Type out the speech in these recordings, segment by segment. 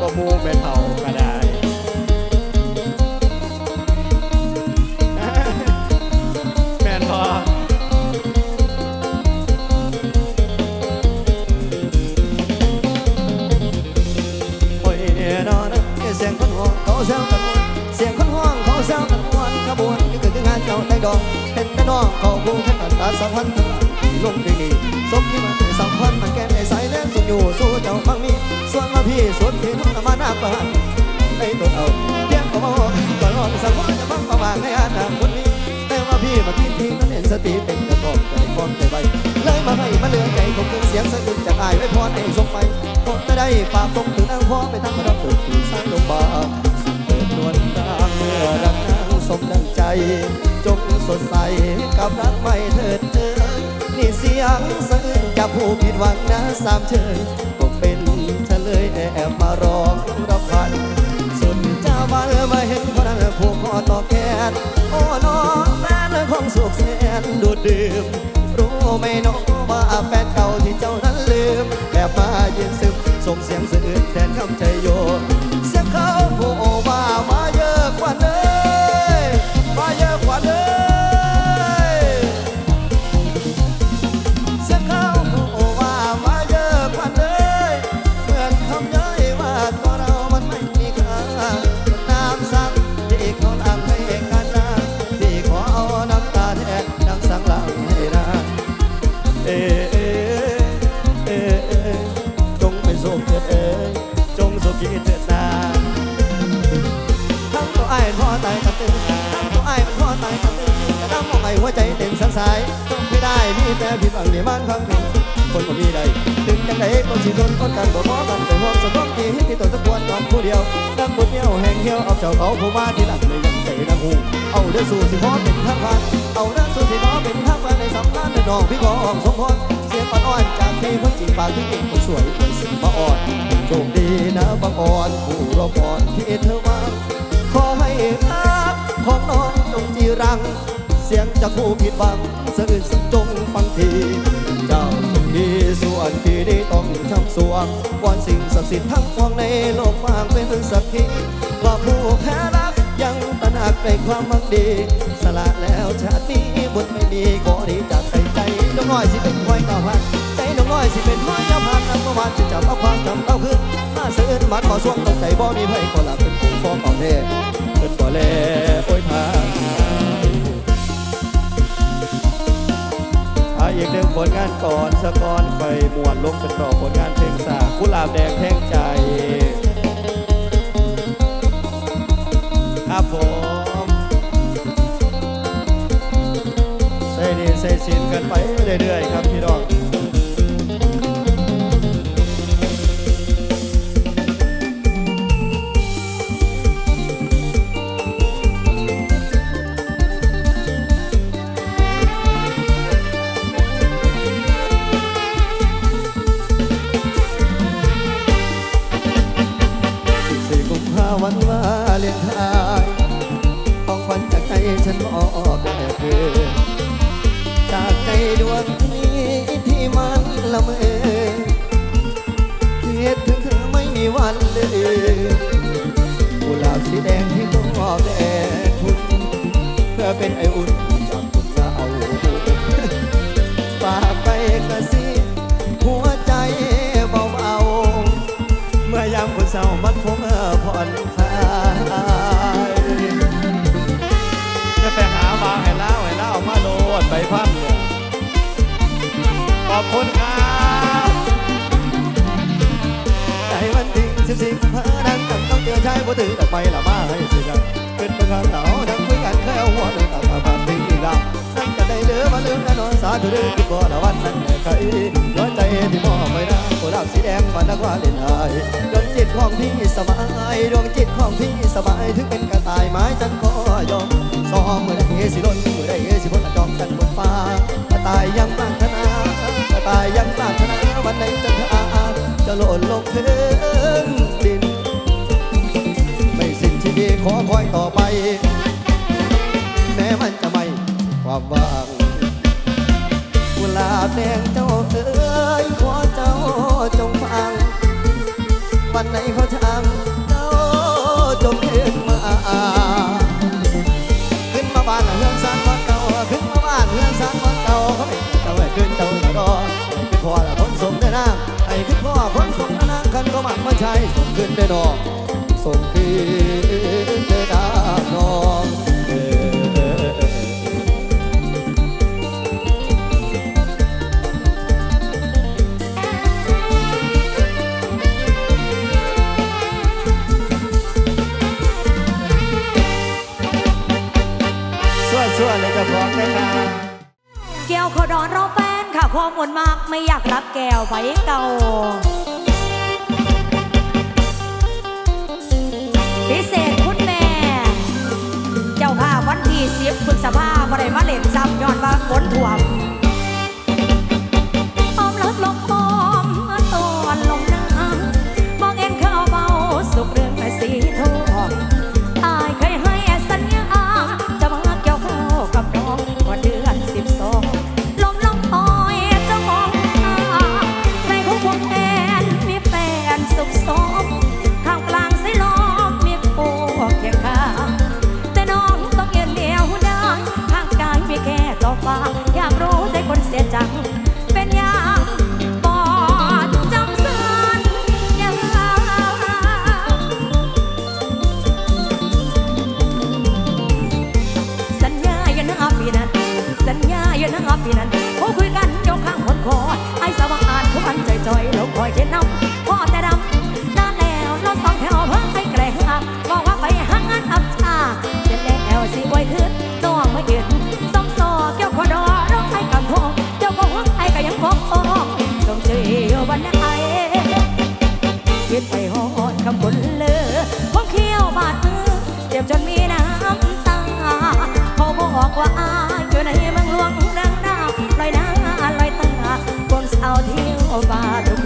ก็มูไปเท่าก็ได้แม่นพอโอ้ยนอนเสียงคนห้องเขาแซวกันม่วนเสียงคนห้องเขาแซวกันม่วนขบวนก็คืองานเจ้าแต่งดอกเห็นแต่น้องเขาคู่แข่งกันตาสัมพันธ์ ลงดีดีสมที่มันสัมพันธ์มันแก่ในสายแลนสุดอยู่สู้เจ้าฟังมีส่วนมาพี่ส่วนที่น้องมาหน้าบ้านไอ้ตัวเอาเพียงก็บอกก่อนรอสังวรจะบังประมาณในอาณาคนนี้แต่ว่าพี่มากินที่นั้นเห็นสติเป็นกระบอกใจฟอนใจไวเลยมาให้มาเลือกใจคงคืนเสียงสะอึกจากอายไว้พอให้ส่งไปก็จะได้ฝากตรง ผู้ผิดหวังนะสามเชิญก็เป็นเฉลยแอบมาร้องรับพันสุดเจ้าบ้านมาเห็นคนนั้นผูกคอต่อแขนโอ้น้องแฟนของสุขแสนดูดดื่มรู้ไหมน้องว่าแฟนเก่าที่เจ้านั้นลืมแบบมาเยืนซึมส่งเสียงสะอื้นแทนคำใจโยเสียงเขาโน้องพี่ขอออกสมพรเสียงอ่อนจากที่คนจีบปากที่เก่งคนสวยคนสิมาอ่อนโชคดีนะบางอ่อนผู้รอก่อนที่เธอวางขอให้รักของน้องจงจีรัง เสียงจากผู้ผิดหวังสะอื้นสักจงฟังทีเจ้าสุขีส่วนที่ได้ต้องช้ำสวงวอนสิ่งศักดิ์สิทธิ์ทั้งปวงในโลกฟางเป็นสักขีว่าผู้แพ้รักยังตระหนักในความมักดี สละแล้วชาตินี้บุญไม่มีขอดีจากใจใจ น้องน้อยสิเป็นคอยต่อพันใจน้องน้อยสิเป็นคอยเจ้าพันนักประมาณจะจับเอาความจำเอาคืนมาเสื่นมัดขอส่วงตกใจบ่มีไผก็หลับเป็นผู้ฟ้องเอาแน่เป็นบ่แลโอ้ยทางอาอีกหนึ่งผลงานก่อนสะกอนไฟมวนลงเป็นต่อผลงานเพลงสากกุหลาบแดงแท่งใจครับผม ใส่สินกันไปเรื่อยๆครับพี่น้อง บ่ถือดอกไม้ละมาให้สิครับขึ้นไปข้างเหนาดังคุยกันเคยเอาหัวลงตาตาบาดทิ้งอีกล้วนั่งกันได้เลือมาลืมกันนอนสาธุเดือที่บ่ละวันนั้นแม่ใครหัวใจที่มอบไว้นะโคราบสีแดงบานนักว่าเล่นหายดวงจิตของพี่สบายดวงจิตของพี่สบายถึงเป็นกระต่ายไม้จันขอยอมซ้อมเมื่อใดสิล้นเมื่อใดสิพ้นจอมกันบนฟ้ากระต่ายยังปรารถนากระต่ายยังปรารถนาวันไหนจันทราจะหล่นลงพื้นดิ แม้มันจะไม่ความว่างกุลาบแดงเจ้าเอ๋ยขอเจ้าจงฟัง วันไหนเขอทางเจ้าจงเห็นมาขึ้นมาบ้านเรื่องสร้างวัดเก่าขึ้นมาบ้านเรื่องสร้างวัดเก่าเขาไม่เจ้าไอ้ขึ้นเจ้าตะรอขึ้นพ่อละพ้นสมได้น้ำไอ้ขึ้นพ่อพ้นสมได้น้ำกันก็มันมาใช้สมขึ้นได้ดอกสมขึ้น ไม่อยากรับแก้วไว้เก่าพิเศษคุณแม่ เจ้าภาพวันที่สิบพฤสภาบ่ได้มาเล่นซ้ำย้อนว่าฝนถ่วม จนมีน้ำตา เขาบอกว่าอาอยู่ในเมืองหลวงนางดาวลอยน้าลอยตาคนสาวเที่ยวบาดุ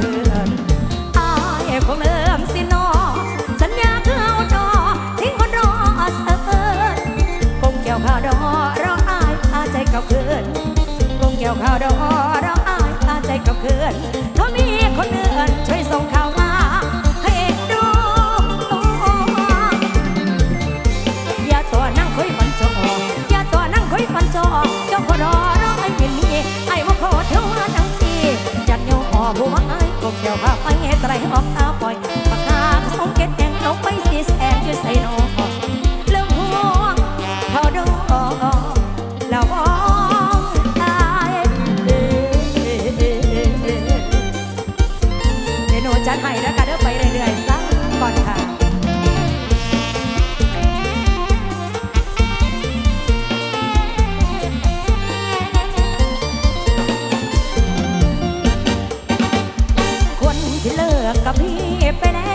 ออกตาปล่อยปากกาสองเก็ดแดงเลาไปสียแสบอยใส่หน่อ कभी अपने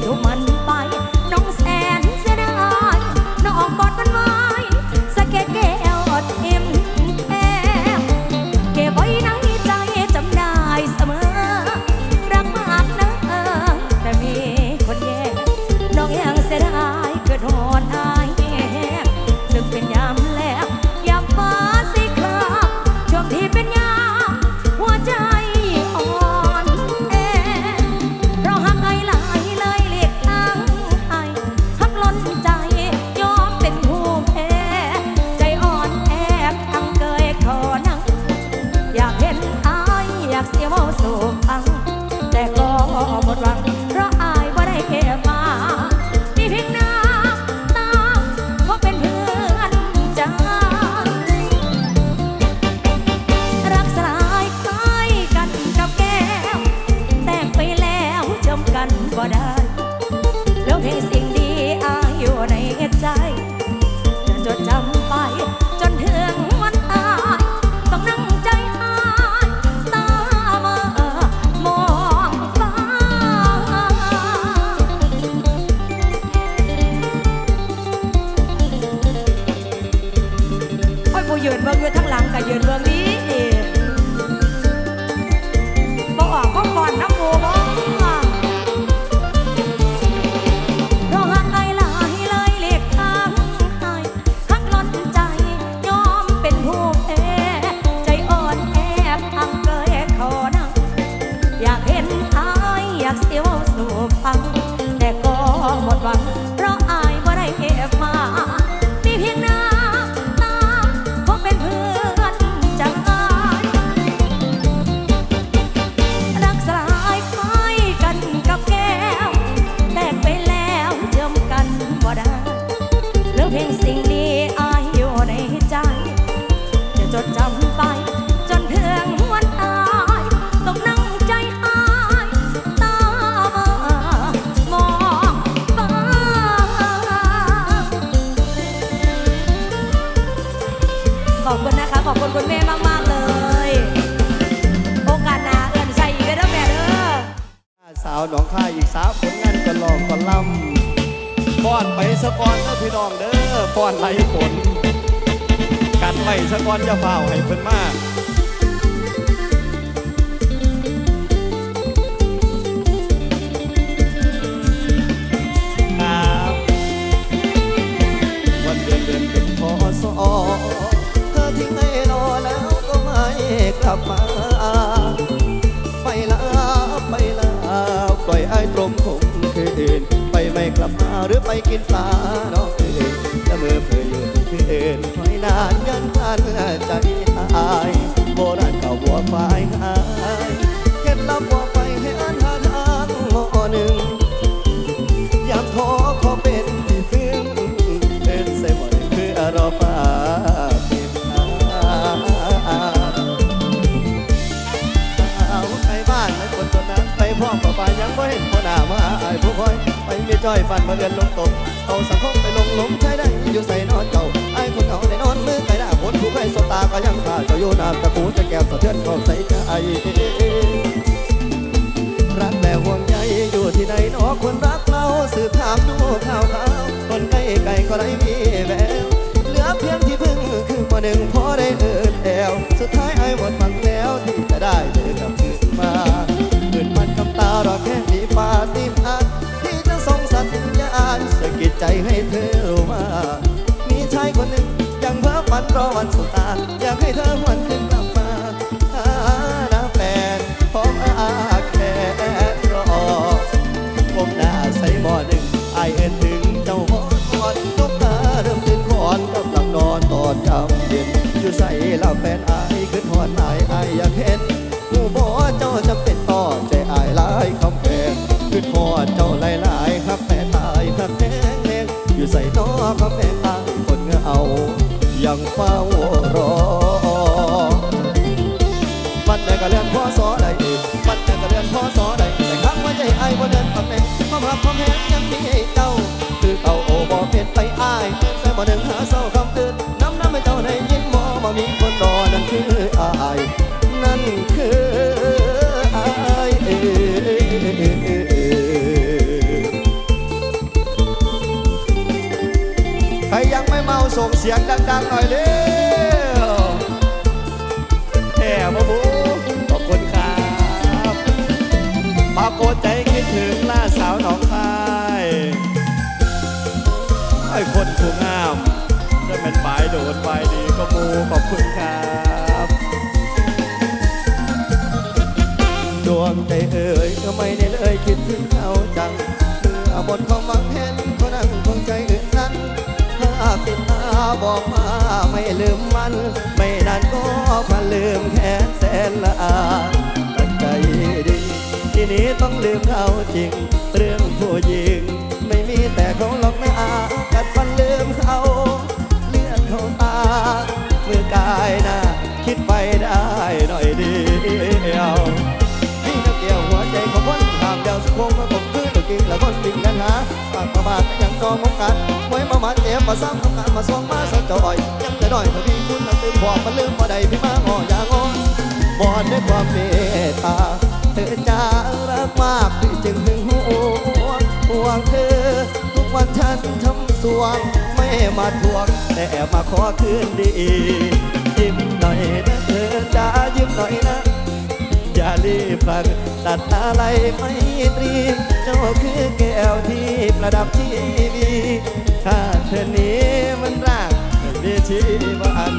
とมัน ม่มากๆเลย โอกาสหน้าเอื้อนใส่กเด้อแม่เด้อสาวหนองคายอีกสาวผลงานกันลองกันล่ำป้อนไปสะกอนเด้อพี่น้องเด้อป้อนไหลฝนกันไปสะกอนจะเฝ้าให้เพิ่นมาก มา ไปลาไปลาปล่อยไอ้ตรงคงคืน ไปไม่กลับมาหรือไปกินปลาน้องเอ๋ยละเมอเพื่ออยู่ทุกคืนคอยนานยันทันใจอายโบราณเก่าบัวฝ่ายหา จ้อยฟันมาเรียนลงตกเอาสังคมไปลงล้มใช้ได้อยู่ใส่นอนเก่าไอ้คนเขาได้นอนมือไก่หน้าคนผู้ใครสตาก็ยังขาดก็อยู่นาำตะกูสะแก้วสะเทือนเข้าใส่ใจรักแต่ห่วงใยอยู่ที่ไหนนอคนรักเราสืบถามดูข่าวข่าวคนใกล้ไก่ก็ได้มีแววเหลือเพียงที่พึ่งคือมาหนึ่งพอ ใจให้เธอว่า มีชายคนหนึ่งยังเพ้อฝันรอวันสบตา อยากให้เธอหวนคืนกลับมาหน้าแฟนพร้อมอาแค่รอผมหน้าใส่หม้อหนึ่งไอเอ็นถึงเจ้าหอดก่อนตกตาเริ่มตื่นก่อนกำลังนอนตอนยามเย็นอยู่ใส่ลาแฟนไอขึ้นหอนไอายออยากเห็น นอครับแฟนตายคนเหงายังเฝ้ารอ มันได้ก็เลื่อนพ่อสอได้มันได้ก็เลื่อนพ่อสอได้แต่ครั้งว่าใจไอ้บ่เดินตำแหน่งความรักความแหงยังมีให้เจ้าคือเก่าโอบ่เปลี่ยนไปอ้ายแต่บ่เดินหาเศร้าคำตื่นน้ำน้ำให้เจ้าได้ยินบ่บ่มีคนรอนั่นคือ ส่งเสียงดังๆหน่อยเร็วแท่มาบูขอบคุณครับปรากใจคิดถึงล่าสาวหนองคายไอ้คนผู้งามจะเป็นฝ่ายโดดฝ่ายดีก็มูขอบคุณครับดวงใจเอ่ยก็ไม่ได้เลยคิดถึงเขาจังเมื่อหมดความหวังเห็น บอกว่าไม่ลืมมัน ไม่นานก็พันลืมแค่แสนละอาตั้งใจดีทีนี้ต้องลืมเขาจริง เรื่องผู้หญิง ไม่มีแต่เขาหลอกนะกัดฟันลืมเขาเลือดเขาตามือกายนะคิดไปได้หน่อยเดียวนี่นักเกี่ยวหัวใจของคนหามเดียวสักคงมา ละคนดิ่งกันหาปากประบาทยังจองมองกันไว้มามันเจ็บมาซ้ำทำงานมาส่งมาสักจ่อย ยังจะน้อยทวีคุณนั่นตื่นบอกมันลืมบ่ได้พี่มาอ่ออย่างอ่อนบอนด้วยความเมตตาเธอจะรักมากพี่จึงหึงหวงห่วงเธอทุกวันฉันทำสวงไม่มาทวงแต่แอบมาขอคืนดียิ้มหน่อยนะเธอจะยิ้มหน่อยนะ อย่ารีบฟังตัดอะไรไม่ตรี เจ้าคือแก้วที่ประดับทีวีถ้าเธอนี้มันรักดีชีวัน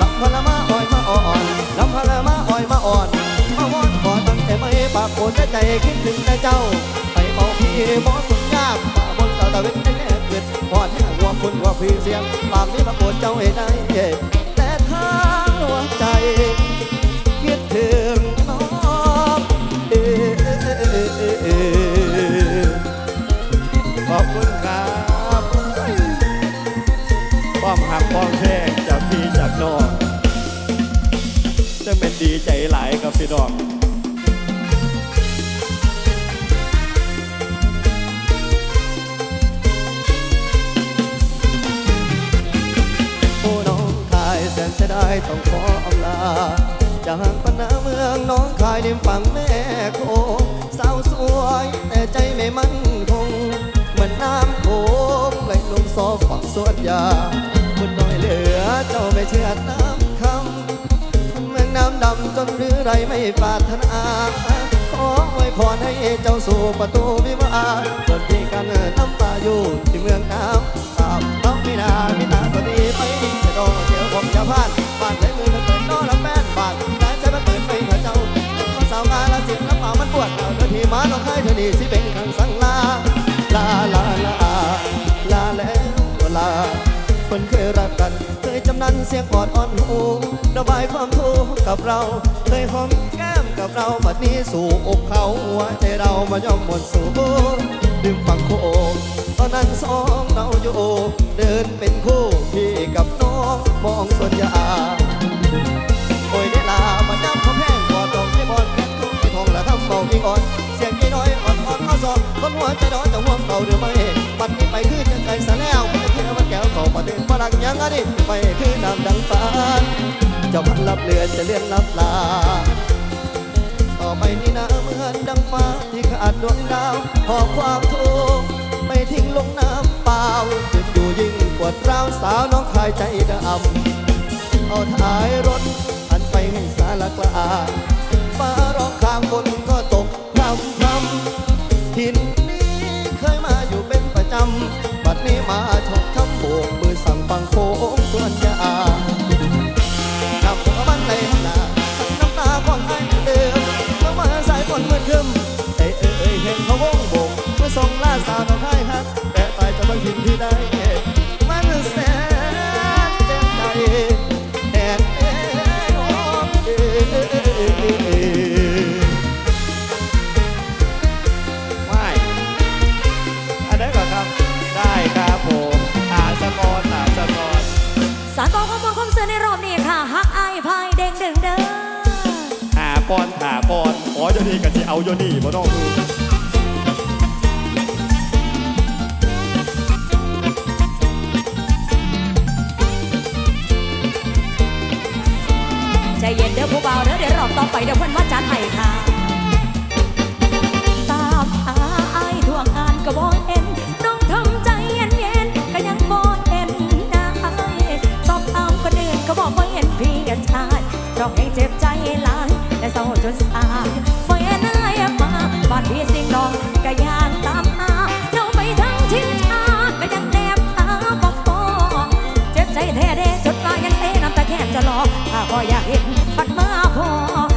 ลำพละมาอ่อยมาอ่อนลำพละมาอ่อยมาอ่อน มาวอนขอตั้งแต่ไม่ปากโอนใจคิดถึงแต่เจ้า ไปบอกพี่หมอสุดยากป่าบนเจ้าตะเวนได้แน่เกิดพอดให้หัวคุณหัวพี่เสียงปากนี้มาโปรดเจ้าให้ได้แต่ถ้าหัวใจ หักป้อมแพงจากพี่จากน้องจะเป็นดีใจหลายครับพี่น้องผู้น้องคายแสนเสียดายต้องขออำลา จากปัญหาเมืองน้องคายริมฝั่งแม่โคงสาวสวยแต่ใจไม่มั่นคง เหมือนน้ำโขงไหลลงซอกฝั่งสวนยา คุณน้อยเหลือเจ้าไม่เชื่อน้ำคำเมืองน้ำดำจนหรือไรไม่ปรารถนาขอไว้พรให้เจ้าสู่ประตูวิวาห์ส่วนที่กันน้ำตาอยู่ที่เมืองน้ำตามน้องมีนามีตาตัวดีไปจะดองเจียวผมจะพลาดบ้านไหนมือมันเปิดนอละแป้นบ้านไหนใจมันเปิดไปกับเจ้าข้าสาวงานละสิบน้ำเปล่ามันปวดเอาเธอที่มาน้องให้เธอดีสิเป็นขังสังลาลาลาลาลาแล้วลา คนเคยรักกัน เคยจำนันเสียงกอดอ่อนหูระบายความทุกข์กับเรา เคยหอมแก้มกับเราบัดนี้สู่อกเขาหัวใจเรามายอมหมดสู่ดื่มฟังโคตอนนั้นสองเราอยู่เดินเป็นคู่พี่กับางยังอันนี้ไม่คือน้ำดังฟ้าเจ้ามันลับเลือนจะเลื่อนลับลา ต่อไปนี้นะเหมือนดังฟ้าที่ขาดดวงดาวหอบความทุกข์ไม่ทิ้งลงน้ำเปล่าจึงอยู่ยิ่งปวดร้าวสาวน้องคายใจดำเอาท้ายรถหันไปให้สารกลาฟ้าร้องข้างฝนก็ตกพรำพรำหินนี้เคยมาอยู่เป็นประจำบัดนี้มาชกท ทิม่เอาเด็กก่อนครับ ได้ครับผมอาสกอนอาสอนสากข้อมูลความสื่ในรอบนี้ค่ะฮักไอพายเด้งเด้งเด้อหาปอนหาปอนขอโยนี่กันสิเอาโยนี่มาต้องดู ได้เย็นเด้อผู้เบาเด้อเดี๋ยวรอบต่อไปเด้อเพื่อนว่าจันให้ค่ะ ตามหาอายทวงานก็บอกเอ็นน้องทำใจเย็นเย็นก็ยังบอกเอ็นน้าอายสอบถามคนอื่นก็บอกว่าเห็นพี่ชายร้องให้เจ็บใจหลายและเศร้าจนสายไฟนายมาบ้านพี่สิงห์น้องก็ยังตามหา แค่จะรอถ้าพออยากเห็นปัดมาพอ